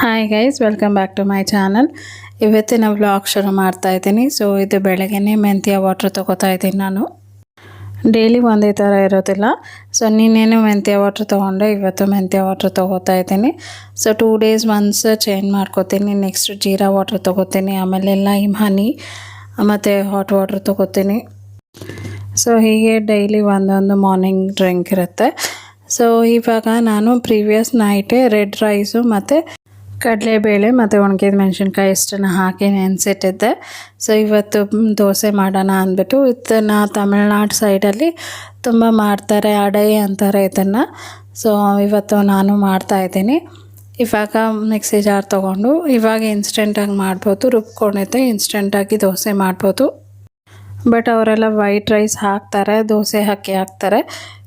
Hi guys welcome back to my channel ಇವತ್ತಿನ vlog ಶುರು ಮಾಡ್ತಾ ಇದ್ದೀನಿ. ಸೊ ಇದು ಬೆಳಗ್ಗೆನೇ ಮೆಂತ್ಯ ವಾಟ್ರ್ ತೊಗೋತಾ ಇದ್ದೀನಿ ನಾನು. ಡೈಲಿ ಒಂದೇ ಥರ ಇರೋದಿಲ್ಲ. ಸೊ ನಿನ್ನೇನು ಮೆಂತ್ಯ ವಾಟ್ರ್ ತೊಗೊಂಡೆ, ಇವತ್ತು ಮೆಂತ್ಯ ವಾಟ್ರ್ ತೊಗೋತಾ ಇದ್ದೀನಿ. So two days once change ಮಾಡ್ಕೋತೀನಿ. ನೆಕ್ಸ್ಟ್ ಜೀರಾ ವಾಟ್ರ್ ತೊಗೋತೀನಿ, ಆಮೇಲೆ ಲೈಮ್ ಹನಿ ಮತ್ತು ಹಾಟ್ ವಾಟ್ರ್ ತೊಗೋತೀನಿ. ಸೊ ಹೀಗೆ ಡೈಲಿ ಒಂದೊಂದು ಮಾರ್ನಿಂಗ್ ಡ್ರಿಂಕ್ ಇರುತ್ತೆ. ಸೊ ಇವಾಗ ನಾನು ಪ್ರೀವಿಯಸ್ ನೈಟೇ ರೆಡ್ ರೈಸು ಮತ್ತು ಕಡಲೆಬೇಳೆ ಮತ್ತು ಒಣಗಿದ ಮೆಣಸಿನ್ಕಾಯಿ ಇಷ್ಟನ್ನು ಹಾಕಿ ನೆನೆಸಿಟ್ಟಿದ್ದೆ. ಸೊ ಇವತ್ತು ದೋಸೆ ಮಾಡೋಣ ಅಂದ್ಬಿಟ್ಟು ಇದನ್ನು ತಮಿಳ್ನಾಡು ಸೈಡಲ್ಲಿ ತುಂಬ ಮಾಡ್ತಾರೆ, ಅಡೈ ಅಂತಾರೆ ಇದನ್ನು. ಸೊ ಇವತ್ತು ನಾನು ಮಾಡ್ತಾ ಇದ್ದೀನಿ. ಇವಾಗ ಮಿಕ್ಸಿ ಜಾರ್ ತೊಗೊಂಡು ಇವಾಗ ಇನ್ಸ್ಟೆಂಟಾಗಿ ಮಾಡ್ಬೋದು, ರುಬ್ಕೊಂಡಿದ್ದೆ ಇನ್ಸ್ಟೆಂಟಾಗಿ ದೋಸೆ ಮಾಡ್ಬೋದು. ಬಟ್ ಅವರೆಲ್ಲ ವೈಟ್ ರೈಸ್ ಹಾಕ್ತಾರೆ, ದೋಸೆ ಹಾಕಿ ಹಾಕ್ತಾರೆ.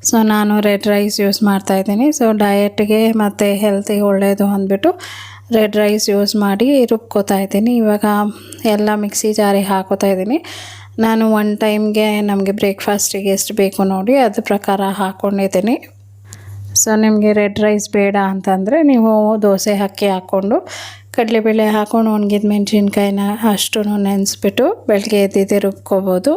ಸೊ ನಾನು ರೆಡ್ ರೈಸ್ ಯೂಸ್ ಮಾಡ್ತಾ ಇದ್ದೀನಿ. ಸೊ ಡಯಟ್ಗೆ ಮತ್ತು ಹೆಲ್ತಿಗೆ ಒಳ್ಳೆಯದು ಅಂದ್ಬಿಟ್ಟು ರೆಡ್ ರೈಸ್ ಯೂಸ್ ಮಾಡಿ ರುಬ್ಕೋತಾ ಇದ್ದೀನಿ. ಇವಾಗ ಎಲ್ಲ ಮಿಕ್ಸಿ ಜಾರಿ ಹಾಕೋತಾ ಇದ್ದೀನಿ. ನಾನು ಒನ್ ಟೈಮ್ಗೆ ನಮಗೆ ಬ್ರೇಕ್ಫಾಸ್ಟಿಗೆ ಎಷ್ಟು ಬೇಕು ನೋಡಿ ಅದ್ರ ಪ್ರಕಾರ ಹಾಕ್ಕೊಂಡಿದ್ದೀನಿ ಸೊ ನಿಮಗೆ ರೆಡ್ ರೈಸ್ ಬೇಡ ಅಂತಂದರೆ ನೀವು ದೋಸೆ ಅಕ್ಕಿ ಹಾಕ್ಕೊಂಡು ಕಡಲೆಬೇಳೆ ಹಾಕ್ಕೊಂಡು, ಒಣಗಿದ ಮೆಣಸಿನ್ಕಾಯಿನ ಅಷ್ಟು ನೆನೆಸ್ಬಿಟ್ಟು ಬೆಳಗ್ಗೆ ಎದ್ದಿದ್ದೆ ರುಬ್ಕೋಬೋದು.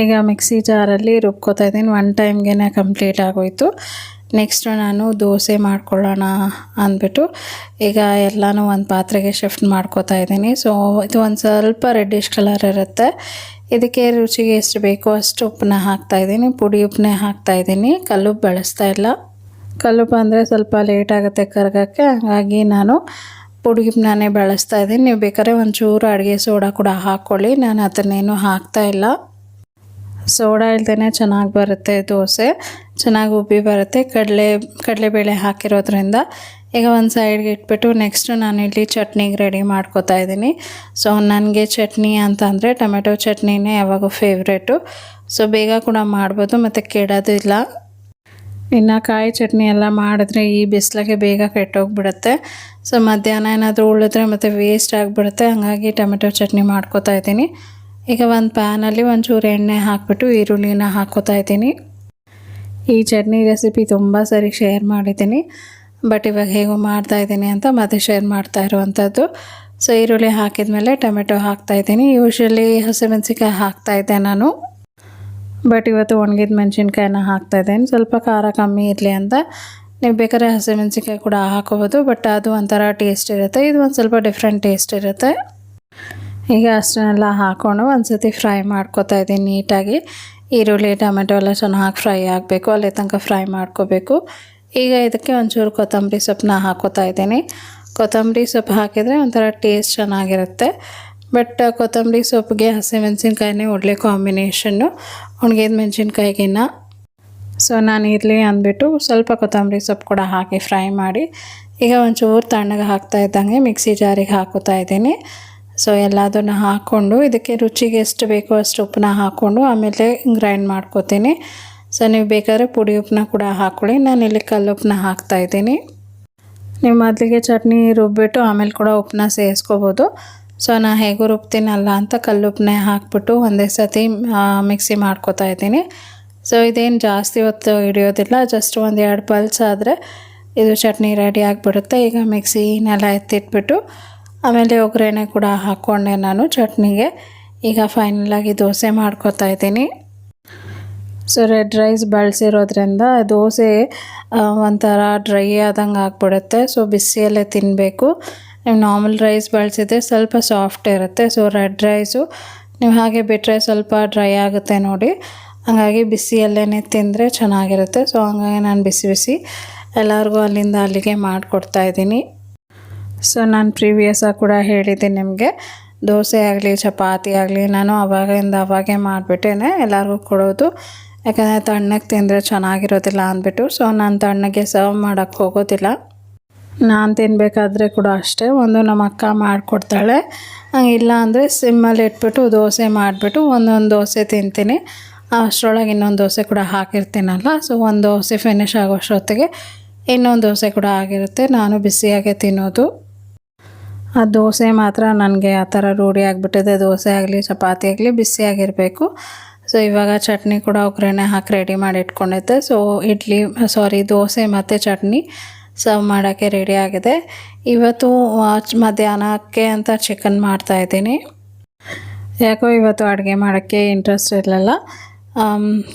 ಈಗ ಮಿಕ್ಸಿ ಜಾರಲ್ಲಿ ರುಬ್ಕೋತಾ ಇದ್ದೀನಿ. ಒನ್ ಟೈಮ್ಗೆ ಕಂಪ್ಲೀಟ್ ಆಗೋಯ್ತು. ನೆಕ್ಸ್ಟು ನಾನು ದೋಸೆ ಮಾಡ್ಕೊಳ್ಳೋಣ ಅಂದ್ಬಿಟ್ಟು ಈಗ ಎಲ್ಲನೂ ಒಂದು ಪಾತ್ರೆಗೆ ಶಿಫ್ಟ್ ಮಾಡ್ಕೋತಾ ಇದ್ದೀನಿ. ಸೊ ಇದು ಒಂದು ಸ್ವಲ್ಪ ರೆಡ್ಡಿಶ್ ಕಲರ್ ಇರುತ್ತೆ. ಇದಕ್ಕೆ ರುಚಿಗೆ ಎಷ್ಟು ಬೇಕೋ ಅಷ್ಟು ಉಪ್ಪನ್ನ ಹಾಕ್ತಾಯಿದ್ದೀನಿ ಪುಡಿ ಉಪ್ಪನ್ನೇ ಹಾಕ್ತಾಯಿದ್ದೀನಿ ಕಲ್ಲು ಬಳಸ್ತಾ ಇಲ್ಲ. ಕಲ್ಲುಪ್ಪು ಅಂದರೆ ಸ್ವಲ್ಪ ಲೇಟ್ ಆಗುತ್ತೆ ಕರ್ಗೋಕ್ಕೆ. ಹಾಗಾಗಿ ನಾನು ಪುಡಿ ಉಪ್ಪನ್ನೇ ಬಳಸ್ತಾ ಇದ್ದೀನಿ. ನೀವು ಬೇಕಾದ್ರೆ ಒಂಚೂರು ಅಡುಗೆ ಸೋಡಾ ಕೂಡ ಹಾಕ್ಕೊಳ್ಳಿ. ನಾನು ಅದನ್ನೇನು ಹಾಕ್ತಾ ಇಲ್ಲ. ಸೋಡಾ ಇಲ್ದೇ ಚೆನ್ನಾಗಿ ಬರುತ್ತೆ ದೋಸೆ. ಚೆನ್ನಾಗಿ ಉಬ್ಬಿ ಬರುತ್ತೆ. ಕಡಲೆ ಕಡಲೆಬೇಳೆ ಹಾಕಿರೋದ್ರಿಂದ ಈಗ ಒಂದು ಸೈಡ್ಗೆ ಇಟ್ಬಿಟ್ಟು ನೆಕ್ಸ್ಟು ನಾನಿಲ್ಲಿ ಚಟ್ನಿಗೆ ರೆಡಿ ಮಾಡ್ಕೋತಾ ಇದ್ದೀನಿ. ಸೊ ನನಗೆ ಚಟ್ನಿ ಅಂತಂದರೆ ಟೊಮೆಟೊ ಚಟ್ನಿನೇ ಯಾವಾಗೂ ಫೇವ್ರೇಟು ಸೊ ಬೇಗ ಕೂಡ ಮಾಡ್ಬೋದು, ಮತ್ತು ಕೆಡೋದಿಲ್ಲ. ಇನ್ನು ಕಾಯಿ ಚಟ್ನಿ ಎಲ್ಲ ಮಾಡಿದ್ರೆ ಈ ಬಿಸಿಲಿಗೆ ಬೇಗ ಕೆಟ್ಟೋಗ್ಬಿಡುತ್ತೆ. ಸೊ ಮಧ್ಯಾಹ್ನ ಏನಾದರೂ ಉಳಿದ್ರೆ ಮತ್ತು ವೇಸ್ಟ್ ಆಗಿಬಿಡುತ್ತೆ. ಹಾಗಾಗಿ ಟೊಮೆಟೊ ಚಟ್ನಿ ಮಾಡ್ಕೋತಾ ಇದ್ದೀನಿ. ಈಗ ಒಂದು ಪ್ಯಾನಲ್ಲಿ ಒಂಚೂರು ಎಣ್ಣೆ ಹಾಕ್ಬಿಟ್ಟು ಈರುಳ್ಳಿನ ಹಾಕ್ಕೋತಾ ಇದ್ದೀನಿ. ಈ ಚಟ್ನಿ ರೆಸಿಪಿ ತುಂಬ ಸರಿ ಶೇರ್ ಮಾಡಿದ್ದೀನಿ. ಬಟ್ ಇವಾಗ ಹೇಗೋ ಮಾಡ್ತಾ ಇದ್ದೀನಿ ಅಂತ ಮತ್ತೆ ಶೇರ್ ಮಾಡ್ತಾ ಇರುವಂಥದ್ದು ಸೊ ಈರುಳ್ಳಿ ಹಾಕಿದ್ಮೇಲೆ ಟೊಮೆಟೊ ಹಾಕ್ತಾ ಇದ್ದೀನಿ. ಯೂಶ್ವಲಿ ಹಸಿಮೆಣಸಿನ್ಕಾಯಿ ಹಾಕ್ತಾ ಇದ್ದೆ ನಾನು. ಬಟ್ ಇವತ್ತು ಒಣಗಿದ ಮೆಣಸಿನ್ಕಾಯಿನ ಹಾಕ್ತಾ ಇದ್ದೀನಿ. ಸ್ವಲ್ಪ ಖಾರ ಕಮ್ಮಿ ಇರಲಿ ಅಂತ. ನೀವು ಬೇಕಾದ್ರೆ ಹಸಿಮೆಣಸಿನ್ಕಾಯಿ ಕೂಡ ಹಾಕೋಬೋದು. ಬಟ್ ಅದು ಒಂಥರ ಟೇಸ್ಟ್ ಇರುತ್ತೆ. ಇದು ಒಂದು ಸ್ವಲ್ಪ ಡಿಫ್ರೆಂಟ್ ಟೇಸ್ಟ್ ಇರುತ್ತೆ. ಈಗ ಅಷ್ಟನ್ನೆಲ್ಲ ಹಾಕೊಂಡು ಒಂದು ಸತಿ ಫ್ರೈ ಮಾಡ್ಕೊತಾ ಇದ್ದೀನಿ ನೀಟಾಗಿ ಈರುಳ್ಳಿ, ಟೊಮೆಟೊ ಎಲ್ಲ ಚೆನ್ನಾಗಿ ಫ್ರೈ ಆಗಬೇಕು. ಅಲ್ಲಿ ತನಕ ಫ್ರೈ ಮಾಡ್ಕೋಬೇಕು. ಈಗ ಇದಕ್ಕೆ ಒಂಚೂರು ಕೊತ್ತಂಬರಿ ಸೊಪ್ಪನ್ನ ಹಾಕೋತಾ ಇದ್ದೀನಿ. ಕೊತ್ತಂಬರಿ ಸೊಪ್ಪು ಹಾಕಿದರೆ ಒಂಥರ ಟೇಸ್ಟ್ ಚೆನ್ನಾಗಿರುತ್ತೆ. ಬಟ್ ಕೊತ್ತಂಬರಿ ಸೊಪ್ಪಿಗೆ ಹಸಿಮೆಣಸಿನ್ಕಾಯಿನೇ ಒಳ್ಳೆ ಕಾಂಬಿನೇಷನ್ನು. ಒಣಗಿದ ಮೆಣಸಿನ್ಕಾಯಿಗಿನ್ನ. ಸೊ, ನಾನು ಇರಲಿ ಅಂದ್ಬಿಟ್ಟು ಸ್ವಲ್ಪ ಕೊತ್ತಂಬರಿ ಸೊಪ್ಪು ಕೂಡ ಹಾಕಿ ಫ್ರೈ ಮಾಡಿ. ಈಗ ಒಂಚೂರು ತಣ್ಣಗೆ ಹಾಕ್ತಾ ಇದ್ದಂಗೆ ಮಿಕ್ಸಿ ಜಾರಿಗೆ ಹಾಕೋತಾ ಇದ್ದೀನಿ. ಸೊ ಎಲ್ಲದನ್ನು ಹಾಕ್ಕೊಂಡು ಇದಕ್ಕೆ ರುಚಿಗೆ ಎಷ್ಟು ಬೇಕೋ ಅಷ್ಟು ಉಪ್ಪನ್ನ ಹಾಕ್ಕೊಂಡು ಆಮೇಲೆ ಗ್ರೈಂಡ್ ಮಾಡ್ಕೋತೀನಿ. ಸೊ ನೀವು ಬೇಕಾದ್ರೆ ಪುಡಿ ಉಪ್ಪನ್ನ ಕೂಡ ಹಾಕ್ಕೊಳ್ಳಿ ನಾನು ಇಲ್ಲಿ ಕಲ್ಲುಪ್ಪನ್ನ ಹಾಕ್ತಾ ಇದ್ದೀನಿ. ನೀವು ಮೊದಲಿಗೆ ಚಟ್ನಿ ರುಬ್ಬಿಟ್ಟು ಆಮೇಲೆ ಕೂಡ ಉಪ್ಪನ್ನ ಸೇರಿಸ್ಕೋಬೋದು. ಸೊ ನಾನು ಹೇಗೂ ರುಬ್ತೀನಲ್ಲ ಅಂತ ಕಲ್ಲು ಉಪ್ಪನ್ನೇ ಹಾಕ್ಬಿಟ್ಟು ಒಂದೇ ಸತಿ ಮಿಕ್ಸಿ ಮಾಡ್ಕೋತಾ ಇದ್ದೀನಿ. ಸೊ ಇದೇನು ಜಾಸ್ತಿ ಹೊತ್ತು ಹಿಡಿಯೋದಿಲ್ಲ, ಜಸ್ಟ್ ಒಂದು ಎರಡು ಪಲ್ಸ್ ಆದರೆ ಇದು ಚಟ್ನಿ ರೆಡಿ ಆಗಿಬಿಡುತ್ತೆ. ಈಗ ಮಿಕ್ಸಿನೆಲ್ಲ ಎತ್ತಿಟ್ಬಿಟ್ಟು ಆಮೇಲೆ ಒಗ್ಗರಣೆ ಕೂಡ ಹಾಕ್ಕೊಂಡೆ ನಾನು ಚಟ್ನಿಗೆ. ಈಗ ಫೈನಲಾಗಿ ದೋಸೆ ಮಾಡ್ಕೋತಾ ಇದ್ದೀನಿ. ಸೊ ರೆಡ್ ರೈಸ್ ಬಳಸಿರೋದ್ರಿಂದ ದೋಸೆ ಒಂಥರ ಡ್ರೈ ಆದಂಗೆ ಆಗ್ಬಿಡುತ್ತೆ. ಸೊ ಬಿಸಿಯಲ್ಲೇ ತಿನ್ನಬೇಕು ನೀವು ನಾರ್ಮಲ್ ರೈಸ್ ಬಳಸಿದ್ರೆ ಸ್ವಲ್ಪ ಸಾಫ್ಟ್ ಇರುತ್ತೆ. ಸೊ ರೆಡ್ ರೈಸು ನೀವು ಹಾಗೆ ಬಿಟ್ಟರೆ ಸ್ವಲ್ಪ ಡ್ರೈ ಆಗುತ್ತೆ ನೋಡಿ. ಹಾಗಾಗಿ ಬಿಸಿಯಲ್ಲೇ ತಿಂದರೆ ಚೆನ್ನಾಗಿರುತ್ತೆ. ಸೊ ಹಂಗಾಗಿ ನಾನು ಬಿಸಿ ಬಿಸಿ ಎಲ್ಲರಿಗೂ ಅಲ್ಲಿಂದ ಅಲ್ಲಿಗೆ ಮಾಡಿಕೊಡ್ತಾ ಇದ್ದೀನಿ. ಸೊ ನಾನು ಪ್ರೀವಿಯಸ್ಸಾಗಿ ಕೂಡ ಹೇಳಿದ್ದೆ ನಿಮಗೆ. ದೋಸೆ ಆಗಲಿ, ಚಪಾತಿ ಆಗಲಿ, ನಾನು ಅವಾಗಿಂದ ಅವಾಗೆ ಮಾಡಿಬಿಟ್ಟೇ ಎಲ್ಲರಿಗೂ ಕೊಡೋದು. ಯಾಕಂದರೆ ತಣ್ಣಗೆ ತಿಂದರೆ ಚೆನ್ನಾಗಿರೋದಿಲ್ಲ ಅಂದ್ಬಿಟ್ಟು. ಸೊ ನಾನು ತಣ್ಣಗೆ ಸರ್ವ್ ಮಾಡೋಕ್ಕೆ ಹೋಗೋದಿಲ್ಲ. ನಾನು ತಿನ್ನಬೇಕಾದ್ರೆ ಕೂಡ ಅಷ್ಟೇ. ಒಂದು ನಮ್ಮ ಅಕ್ಕ ಮಾಡಿಕೊಡ್ತಾಳೆ. ಇಲ್ಲ ಅಂದರೆ ಸಿಮ್ಮಲ್ಲಿ ಇಟ್ಬಿಟ್ಟು ದೋಸೆ ಮಾಡಿಬಿಟ್ಟು ಒಂದೊಂದು ದೋಸೆ ತಿಂತೀನಿ. ಅಷ್ಟರೊಳಗೆ ಇನ್ನೊಂದು ದೋಸೆ ಕೂಡ ಹಾಕಿರ್ತೀನಲ್ಲ. ಸೊ ಒಂದು ದೋಸೆ ಫಿನಿಶ್ ಆಗೋಷ್ಟೊತ್ತಿಗೆ ಇನ್ನೊಂದು ದೋಸೆ ಕೂಡ ಆಗಿರುತ್ತೆ. ನಾನು ಬಿಸಿಯಾಗೆ ತಿನ್ನೋದು. ಆ ದೋಸೆ ಮಾತ್ರ ನನಗೆ ಆ ಥರ ರೂಢಿ ಆಗಿಬಿಟ್ಟಿದೆ. ದೋಸೆ ಆಗಲಿ, ಚಪಾತಿ ಆಗಲಿ ಬಿಸಿಯಾಗಿರಬೇಕು ಸೊ ಇವಾಗ ಚಟ್ನಿ ಕೂಡ ಒಗ್ಗರಣೆ ಹಾಕಿ ರೆಡಿ ಮಾಡಿ ಇಟ್ಕೊಂಡಿದ್ದೆ. ಸೊ ಇಡ್ಲಿ ಸಾರಿ ದೋಸೆ ಮತ್ತು ಚಟ್ನಿ ಸರ್ವ್ ಮಾಡೋಕ್ಕೆ ರೆಡಿ ಆಗಿದೆ. ಇವತ್ತು ಮಧ್ಯಾಹ್ನಕ್ಕೆ ಅಂತ ಚಿಕನ್ ಮಾಡ್ತಾಯಿದ್ದೀನಿ ಯಾಕೋ ಇವತ್ತು ಅಡುಗೆ ಮಾಡೋಕ್ಕೆ ಇಂಟ್ರೆಸ್ಟ್ ಇರಲಿಲ್ಲ.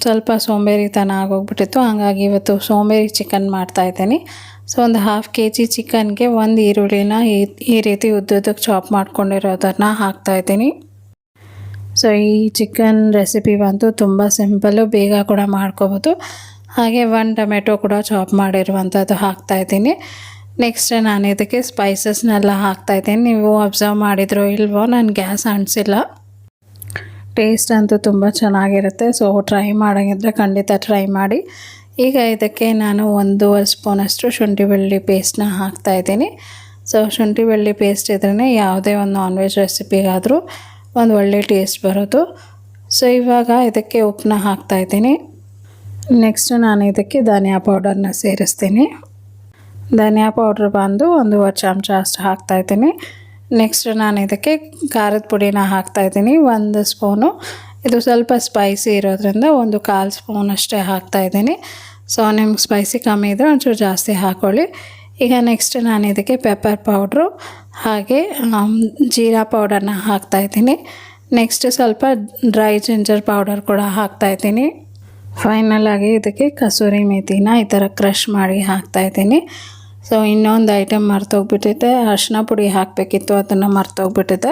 ಸ್ವಲ್ಪ ಸೋಂಬೇರಿತನ ಆಗೋಗ್ಬಿಟ್ಟಿತ್ತು. ಹಾಗಾಗಿ ಇವತ್ತು ಸೋಂಬೇರಿ ಚಿಕನ್ ಮಾಡ್ತಾಯಿದ್ದೀನಿ ಸೊ, ಒಂದು ಹಾಫ್ ಕೆ ಜಿ ಚಿಕನ್ಗೆ ಒಂದು ಈರುಳ್ಳಿನ ಈ ಈ ರೀತಿ ಉದ್ದುದ್ದಕ್ಕೆ ಚಾಪ್ ಮಾಡ್ಕೊಂಡಿರೋದನ್ನ ಹಾಕ್ತಾಯಿದ್ದೀನಿ ಸೊ, ಈ ಚಿಕನ್ ರೆಸಿಪಿ ಬಂತು ತುಂಬ ಸಿಂಪಲ್ಲು ಬೇಗ ಕೂಡ ಮಾಡ್ಕೋಬೋದು. ಹಾಗೆ ಒನ್ ಟೊಮೆಟೊ ಕೂಡ ಚಾಪ್ ಮಾಡಿರುವಂಥದ್ದು ಹಾಕ್ತಾಯಿದ್ದೀನಿ ನೆಕ್ಸ್ಟ್ ನಾನು ಇದಕ್ಕೆ ಸ್ಪೈಸಸ್ನೆಲ್ಲ ಹಾಕ್ತಾಯಿದ್ದೀನಿ ನೀವು ಅಬ್ಸರ್ವ್ ಮಾಡಿದ್ರೋ ಇಲ್ವೋ, ನಾನು ಗ್ಯಾಸ್ ಅಂಟಿಸಿಲ್ಲ. ಟೇಸ್ಟ್ ಅಂತೂ ತುಂಬ ಚೆನ್ನಾಗಿರುತ್ತೆ. ಸೊ ಟ್ರೈ ಮಾಡೋಂಗಿದ್ರೆ ಖಂಡಿತ ಟ್ರೈ ಮಾಡಿ. ಈಗ ಇದಕ್ಕೆ ನಾನು ಒಂದೂವರೆ ಸ್ಪೂನಷ್ಟು ಶುಂಠಿ ಬೆಳ್ಳಿ ಪೇಸ್ಟ್ನ ಹಾಕ್ತಾಯಿದ್ದೀನಿ ಸೊ ಶುಂಠಿ ಬೆಳ್ಳಿ ಪೇಸ್ಟ್ ಇದ್ರೇ ಯಾವುದೇ ಒಂದು ನಾನ್ ವೆಜ್ ರೆಸಿಪಿಗಾದರೂ ಒಂದು ಒಳ್ಳೆ ಟೇಸ್ಟ್ ಬರೋದು. ಸೊ ಇವಾಗ ಇದಕ್ಕೆ ಉಪ್ಪನ್ನ ಹಾಕ್ತಾಯಿದ್ದೀನಿ ನೆಕ್ಸ್ಟ್ ನಾನು ಇದಕ್ಕೆ ಧನಿಯಾ ಪೌಡರ್ನ ಸೇರಿಸ್ತೀನಿ. ಧನಿಯಾ ಪೌಡ್ರ್ ಬಂದು ಒಂದೂವರೆ ಚಮಚ ಅಷ್ಟು ಹಾಕ್ತಾಯಿದ್ದೀನಿ ನೆಕ್ಸ್ಟ್ ನಾನು ಇದಕ್ಕೆ ಖಾರದ ಪುಡಿನ ಹಾಕ್ತಾಯಿದ್ದೀನಿ ಒಂದು ಸ್ಪೂನು. ಇದು ಸ್ವಲ್ಪ ಸ್ಪೈಸಿ ಇರೋದ್ರಿಂದ ಒಂದು ಕಾಲು ಸ್ಪೂನ್ ಅಷ್ಟೇ ಹಾಕ್ತಾಯಿದ್ದೀನಿ ಸೊ ನಿಮ್ಗೆ ಸ್ಪೈಸಿ ಕಮ್ಮಿ ಇದ್ದರೆ ಒಂಚೂರು ಜಾಸ್ತಿ ಹಾಕ್ಕೊಳ್ಳಿ ಈಗ ನೆಕ್ಸ್ಟ್ ನಾನು ಇದಕ್ಕೆ ಪೆಪ್ಪರ್ ಪೌಡ್ರು ಹಾಗೆ ಆಮ್, ಜೀರಾ ಪೌಡರ್ನ ಹಾಕ್ತಾಯಿದ್ದೀನಿ ನೆಕ್ಸ್ಟ್ ಸ್ವಲ್ಪ ಡ್ರೈ ಜಿಂಜರ್ ಪೌಡರ್ ಕೂಡ ಹಾಕ್ತಾಯಿದ್ದೀನಿ ಫೈನಲ್ ಆಗಿ ಇದಕ್ಕೆ ಕಸೂರಿ ಮೇಥಿನ ಈ ಥರ ಕ್ರಷ್ ಮಾಡಿ ಹಾಕ್ತಾಯಿದ್ದೀನಿ ಸೊ ಇನ್ನೊಂದು ಐಟಮ್ ಮರ್ತೋಗ್ಬಿಟ್ಟಿದೆ. ಅರ್ಶಿನ ಪುಡಿ ಹಾಕಬೇಕಿತ್ತು, ಅದನ್ನು ಮರ್ತೋಗ್ಬಿಟ್ಟಿದೆ.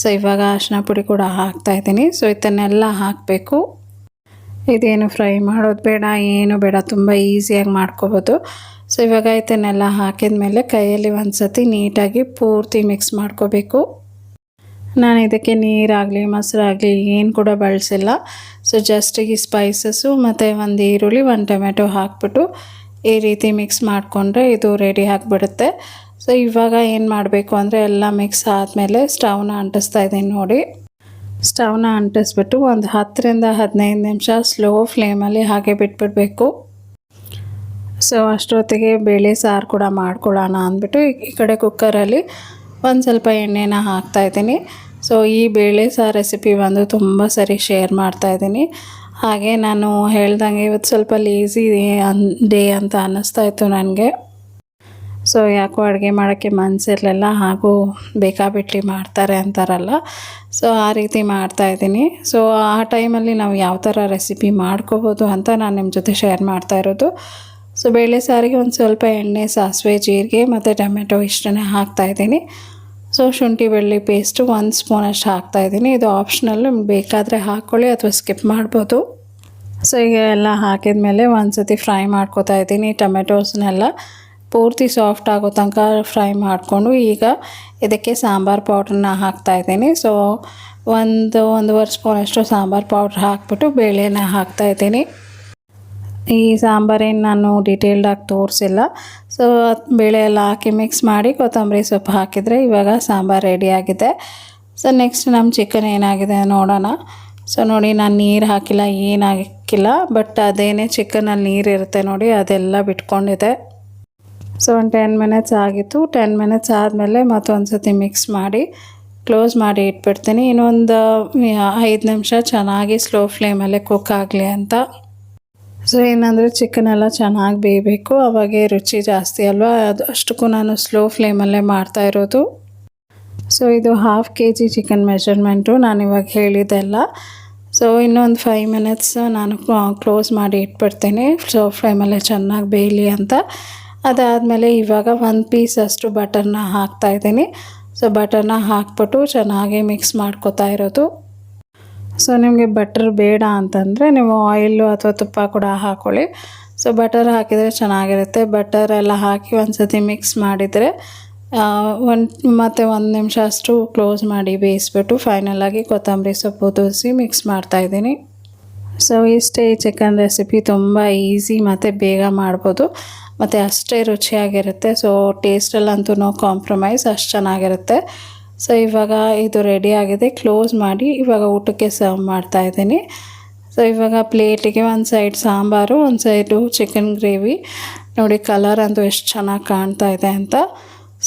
ಸೊ ಇವಾಗ ಅರ್ಶಿನ ಪುಡಿ ಕೂಡ ಹಾಕ್ತಾಯಿದ್ದೀನಿ ಸೊ ಇದನ್ನೆಲ್ಲ ಹಾಕಬೇಕು. ಇದೇನು ಫ್ರೈ ಮಾಡೋದು ಬೇಡ, ಏನು ಬೇಡ, ತುಂಬ ಈಸಿಯಾಗಿ ಮಾಡ್ಕೋಬೋದು. ಸೊ ಇವಾಗ ಇದನ್ನೆಲ್ಲ ಹಾಕಿದ ಮೇಲೆ ಕೈಯಲ್ಲಿ ಒಂದು ಸತಿ ನೀಟಾಗಿ ಪೂರ್ತಿ ಮಿಕ್ಸ್ ಮಾಡ್ಕೋಬೇಕು. ನಾನು ಇದಕ್ಕೆ ನೀರಾಗಲಿ, ಮೊಸರಾಗಲಿ, ಏನು ಕೂಡ ಬಳಸಿಲ್ಲ. ಸೊ ಜಸ್ಟ್ ಈ ಸ್ಪೈಸಸ್ಸು ಮತ್ತು ಒಂದು ಈರುಳ್ಳಿ, ಒಂದು ಟೊಮೆಟೊ ಹಾಕ್ಬಿಟ್ಟು ಈ ರೀತಿ ಮಿಕ್ಸ್ ಮಾಡಿಕೊಂಡ್ರೆ ಇದು ರೆಡಿ ಆಗಿಬಿಡುತ್ತೆ. ಸೊ ಇವಾಗ ಏನು ಮಾಡಬೇಕು ಅಂದರೆ ಎಲ್ಲ ಮಿಕ್ಸ್ ಆದಮೇಲೆ ಸ್ಟವ್ನ ಅಂಟಿಸ್ತಾ ಇದ್ದೀನಿ ನೋಡಿ. ಸ್ಟವ್ನ ಅಂಟಿಸ್ಬಿಟ್ಟು ಒಂದು ಹತ್ತರಿಂದ ಹದಿನೈದು ನಿಮಿಷ ಸ್ಲೋ ಫ್ಲೇಮಲ್ಲಿ ಹಾಗೆ ಬಿಟ್ಬಿಡಬೇಕು. ಸೊ ಅಷ್ಟೊತ್ತಿಗೆ ಬೇಳೆ ಸಾರು ಕೂಡ ಮಾಡ್ಕೊಳ್ಳೋಣ ಅಂದ್ಬಿಟ್ಟು ಈ- ಕಡೆ ಕುಕ್ಕರಲ್ಲಿ ಒಂದು ಸ್ವಲ್ಪ ಎಣ್ಣೆನ ಹಾಕ್ತಾಯಿದ್ದೀನಿ ಸೊ ಈ ಬೇಳೆ ಸಾರು ರೆಸಿಪಿ ಬಂದು ತುಂಬ ಸರಿ ಶೇರ್ ಮಾಡ್ತಾಯಿದ್ದೀನಿ ಹಾಗೆ ನಾನು ಹೇಳ್ದಂಗೆ ಇವತ್ತು ಸ್ವಲ್ಪ ಲೇಸಿ ಅನ್ ಡೇ ಅಂತ ಅನ್ನಿಸ್ತಾ ಇತ್ತು ನನಗೆ. ಸೊ ಯಾಕೋ ಅಡುಗೆ ಮಾಡೋಕ್ಕೆ ಮನಸ್ಸಿರಲಿಲ್ಲ ಹಾಗೂ ಬೇಕಾಬಿಟ್ಲಿ ಮಾಡ್ತಾರೆ ಅಂತಾರಲ್ಲ. ಸೊ ಆ ರೀತಿ ಮಾಡ್ತಾಯಿದ್ದೀನಿ ಸೊ ಆ ಟೈಮಲ್ಲಿ ನಾವು ಯಾವ ಥರ ರೆಸಿಪಿ ಮಾಡ್ಕೋಬೋದು ಅಂತ ನಾನು ನಿಮ್ಮ ಜೊತೆ ಶೇರ್ ಮಾಡ್ತಾ ಇರೋದು. ಸೊ ಬೇಳೆ ಸಾರಿಗೆ ಒಂದು ಸ್ವಲ್ಪ ಎಣ್ಣೆ, ಸಾಸಿವೆ, ಜೀರಿಗೆ ಮತ್ತು ಟೊಮೆಟೊ ಇಷ್ಟನ್ನೇ ಹಾಕ್ತಾಯಿದ್ದೀನಿ ಸೊ ಶುಂಠಿ ಬೆಳ್ಳಿ ಪೇಸ್ಟು ಒಂದು ಸ್ಪೂನಷ್ಟು ಹಾಕ್ತಾಯಿದ್ದೀನಿ ಇದು ಆಪ್ಷನಲ್ ಬೇಕಾದರೆ ಹಾಕ್ಕೊಳ್ಳಿ ಅಥವಾ ಸ್ಕಿಪ್ ಮಾಡ್ಬೋದು. ಸೊ ಈಗ ಎಲ್ಲ ಹಾಕಿದ ಮೇಲೆ ಒಂದು ಸತಿ ಫ್ರೈ ಮಾಡ್ಕೋತಾ ಇದ್ದೀನಿ. ಟೊಮೆಟೋಸ್ನೆಲ್ಲ ಪೂರ್ತಿ ಸಾಫ್ಟ್ ಆಗೋ ತನಕ ಫ್ರೈ ಮಾಡಿಕೊಂಡು ಈಗ ಇದಕ್ಕೆ ಸಾಂಬಾರು ಪೌಡ್ರನ್ನ ಹಾಕ್ತಾಯಿದ್ದೀನಿ ಸೊ ಒಂದು ಒಂದೂವರೆ ಸ್ಪೂನಷ್ಟು ಸಾಂಬಾರು ಪೌಡ್ರ್ ಹಾಕ್ಬಿಟ್ಟು ಬೇಳೆನ ಹಾಕ್ತಾಯಿದ್ದೀನಿ ಈ ಸಾಂಬಾರೇನು ನಾನು ಡೀಟೇಲ್ಡಾಗಿ ತೋರಿಸಿಲ್ಲ. ಸೊ ಬೇಳೆ ಎಲ್ಲ ಹಾಕಿ ಮಿಕ್ಸ್ ಮಾಡಿ ಕೊತ್ತಂಬರಿ ಸೊಪ್ಪು ಹಾಕಿದರೆ ಇವಾಗ ಸಾಂಬಾರು ರೆಡಿಯಾಗಿದೆ ಸೊ ನೆಕ್ಸ್ಟ್ ನಮ್ಮ ಚಿಕನ್ ಏನಾಗಿದೆ ನೋಡೋಣ. ಸೊ ನೋಡಿ ನಾನು ನೀರು ಹಾಕಿಲ್ಲ, ಏನು ಹಾಕಿಲ್ಲ ಬಟ್ ಅದೇನೇ ಚಿಕನಲ್ಲಿ ನೀರು ಇರುತ್ತೆ ನೋಡಿ, ಅದೆಲ್ಲ ಬಿಟ್ಕೊಂಡಿದೆ. ಸೊ ಒಂದು ಟೆನ್ ಮಿನಿಟ್ಸ್ ಆಗಿತ್ತು. ಟೆನ್ ಮಿನಿಟ್ಸ್ ಆದಮೇಲೆ ಮತ್ತೊಂದು ಸತಿ ಮಿಕ್ಸ್ ಮಾಡಿ ಕ್ಲೋಸ್ ಮಾಡಿ ಇಟ್ಬಿಡ್ತೀನಿ. ಇನ್ನೊಂದು ಐದು ನಿಮಿಷ ಚೆನ್ನಾಗಿ ಸ್ಲೋ ಫ್ಲೇಮಲ್ಲೇ ಕುಕ್ ಆಗಲಿ ಅಂತ. ಸೊ ಏನಂದರೆ ಚಿಕನ್ ಎಲ್ಲ ಚೆನ್ನಾಗಿ ಬೇಯಬೇಕು, ಅವಾಗೆ ರುಚಿ ಜಾಸ್ತಿ ಅಲ್ವಾ? ಅದು ಅಷ್ಟಕ್ಕೂ ನಾನು ಸ್ಲೋ ಫ್ಲೇಮಲ್ಲೇ ಮಾಡ್ತಾ ಇರೋದು. ಸೊ ಇದು half K G chicken measurement ಇವಾಗ ಹೇಳಿದ್ದೆಲ್ಲ. ಸೊ ಇನ್ನೊಂದು ಫೈವ್ ಮಿನಿಟ್ಸ್ ನಾನು ಕ್ಲೋಸ್ ಮಾಡಿ ಇಟ್ಬಿಡ್ತೀನಿ. ಸ್ಲೋ ಫ್ಲೇಮಲ್ಲೇ ಚೆನ್ನಾಗಿ ಬೇಯಲಿ ಅಂತ. ಅದಾದಮೇಲೆ ಇವಾಗ ಒಂದು ಪೀಸ್ ಅಷ್ಟು ಬಟರ್ನ ಹಾಕ್ತಾಯಿದ್ದೀನಿ ಸೊ ಬಟರ್ನ ಹಾಕ್ಬಿಟ್ಟು ಚೆನ್ನಾಗಿ ಮಿಕ್ಸ್ ಮಾಡ್ಕೊತಾ ಇರೋದು. ಸೊ ನಿಮಗೆ ಬಟರ್ ಬೇಡ ಅಂತಂದರೆ ನೀವು ಆಯಿಲು ಅಥವಾ ತುಪ್ಪ ಕೂಡ ಹಾಕ್ಕೊಳ್ಳಿ ಸೊ ಬಟರ್ ಹಾಕಿದರೆ ಚೆನ್ನಾಗಿರುತ್ತೆ. ಬಟರ್ ಎಲ್ಲ ಹಾಕಿ ಒಂದು ಸತಿ ಮಿಕ್ಸ್ ಮಾಡಿದರೆ ಒಂದು, ಮತ್ತು ಒಂದು ನಿಮಿಷ ಅಷ್ಟು ಕ್ಲೋಸ್ ಮಾಡಿ ಬೇಯಿಸ್ಬಿಟ್ಟು ಫೈನಲಾಗಿ ಕೊತ್ತಂಬರಿ ಸೊಪ್ಪು ತೋರಿಸಿ ಮಿಕ್ಸ್ ಮಾಡ್ತಾಯಿದ್ದೀನಿ ಸೊ ಇಷ್ಟೇ ಈ ಚಿಕನ್ ರೆಸಿಪಿ ತುಂಬ ಈಸಿ ಮತ್ತು ಬೇಗ ಮಾಡ್ಬೋದು. ಮತ್ತು ಅಷ್ಟೇ ರುಚಿಯಾಗಿರುತ್ತೆ. ಸೊ ಟೇಸ್ಟಲ್ಲಂತೂ ನೋ ಕಾಂಪ್ರಮೈಸ್ ಅಷ್ಟು ಚೆನ್ನಾಗಿರುತ್ತೆ. ಸೊ ಇವಾಗ ಇದು ರೆಡಿ ಆಗಿದೆ. ಕ್ಲೋಸ್ ಮಾಡಿ ಇವಾಗ ಊಟಕ್ಕೆ ಸರ್ವ್ ಮಾಡ್ತಾ ಇದ್ದೀನಿ. ಸೊ ಇವಾಗ ಪ್ಲೇಟಿಗೆ ಒಂದು ಸೈಡ್ ಸಾಂಬಾರು, ಒಂದು ಸೈಡು ಚಿಕನ್ ಗ್ರೇವಿ ನೋಡಿ ಕಲರ್ ಅಂತೂ ಎಷ್ಟು ಚೆನ್ನಾಗಿ ಕಾಣ್ತಾ ಇದೆ ಅಂತ.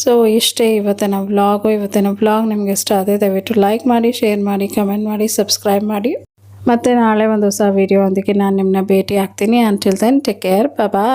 ಸೊ ಇಷ್ಟೇ ಇವತ್ತಿನ ವ್ಲಾಗು ಇವತ್ತಿನ ವ್ಲಾಗ್ ನಿಮಗೆ ಇಷ್ಟ ಆದರೆ ದಯವಿಟ್ಟು ಲೈಕ್ ಮಾಡಿ ಶೇರ್ ಮಾಡಿ ಕಮೆಂಟ್ ಮಾಡಿ ಸಬ್ಸ್ಕ್ರೈಬ್ ಮಾಡಿ. ಮತ್ತು ನಾಳೆ ಒಂದು ಹೊಸ ವೀಡಿಯೋ ಒಂದಿಗೆ ನಾನು ನಿಮ್ಮನ್ನ ಭೇಟಿ ಆಗ್ತೀನಿ until then take care bye